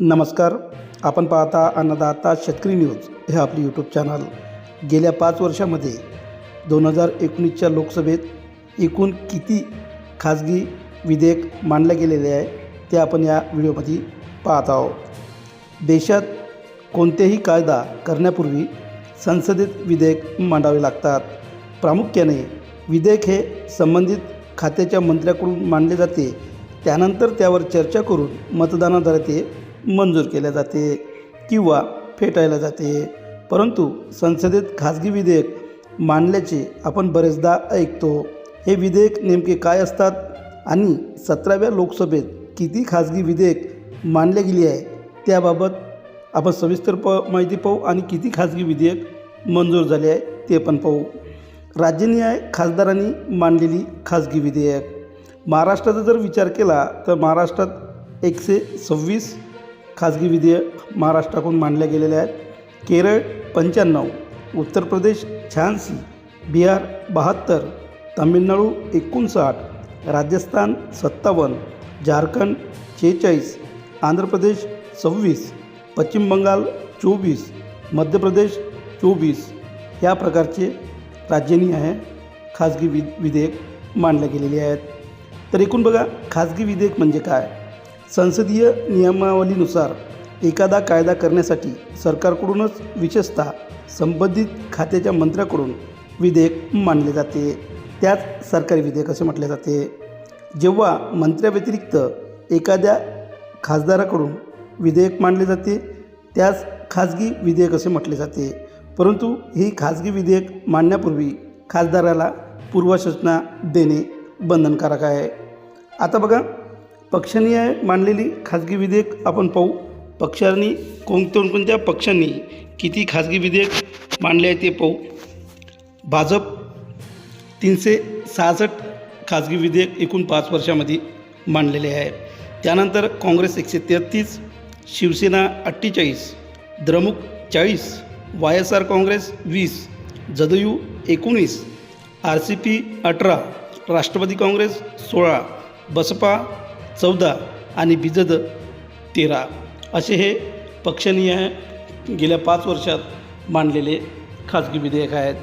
नमस्कार. आपण पाहता अन्नदाता शेतकरी न्यूज हे आपले यूट्यूब चॅनल गेल्या पाच वर्षामध्ये दोन हजार एकोणीसच्या लोकसभेत एकूण किती खाजगी विधेयक मांडले गेलेले आहे ते आपण या व्हिडिओमध्ये पाहत आहोत. देशात कोणतेही कायदा करण्यापूर्वी संसदेत विधेयक मांडावे लागतात. प्रामुख्याने विधेयक हे संबंधित खात्याच्या मंत्र्याकडून मांडले जाते. त्यानंतर त्यावर चर्चा करून मतदानाद्वारे ते मंजूर केले जाते किंवा फेटायला जाते. परंतु संसदेत खाजगी विधेयक मांडल्याचे आपण बरेचदा ऐकतो. हे विधेयक नेमके काय असतात आणि सतराव्या लोकसभेत किती खाजगी विधेयक मांडले गेली आहे त्याबाबत आपण सविस्तर प माहिती पाहू आणि किती खाजगी विधेयक मंजूर झाले आहे ते पण पाहू. राज्यनिहाय खासदारांनी मांडलेली खाजगी विधेयक. महाराष्ट्राचा जर विचार केला तर महाराष्ट्रात एकशे सव्वीस खाजगी विधेयक महाराष्ट्राकडून मांडल्या गेलेल्या आहेत. केरळ पंच्याण्णव उत्तर प्रदेश शहाऐंशी बिहार बहात्तर तामिळनाडू एकोणसाठ राजस्थान सत्तावन्न झारखंड शेहेचाळीस आंध्र प्रदेश सव्वीस पश्चिम बंगाल चोवीस मध्य प्रदेश चोवीस या प्रकारचे राज्यांनी आहे खाजगी वि विधेयक मांडले गेलेले आहेत. तर एकूण बघा खाजगी विधेयक म्हणजे काय? संसदीय नियमावलीनुसार एखादा कायदा करण्यासाठी सरकारकडूनच विशेषतः संबंधित खात्याच्या मंत्र्याकडून विधेयक मानले जाते. त्याच सरकारी विधेयक असे म्हटले जाते. जेव्हा मंत्र्याव्यतिरिक्त एखाद्या खासदाराकडून विधेयक मांडले जाते त्यास खाजगी विधेयक असे म्हटले जाते. परंतु ही खाजगी विधेयक मांडण्यापूर्वी खासदाराला पूर्वसूचना देणे बंधनकारक आहे. आता बघा पक्षाने मांडलेली खाजगी विधेयक आपण पाहू. पक्षांनी कोणत्या कोणत्या पक्षांनी किती खाजगी विधेयक मांडले आहे ते पाहू. भाजप तीनशे सहासष्ट खाजगी विधेयक एकूण पाच वर्षामध्ये मांडलेले आहे. त्यानंतर काँग्रेस एकशे तेहतीस शिवसेना अठ्ठेचाळीस द्रमुक चाळीस वाय एस आर काँग्रेस वीस जदयू एकोणीस आर सी पी अठरा राष्ट्रवादी काँग्रेस सोळा बसपा चौदा आणि बिजद तेरा असे हे पक्षनीय गेल्या पाच वर्षात मांडलेले खाजगी विधेयक आहेत.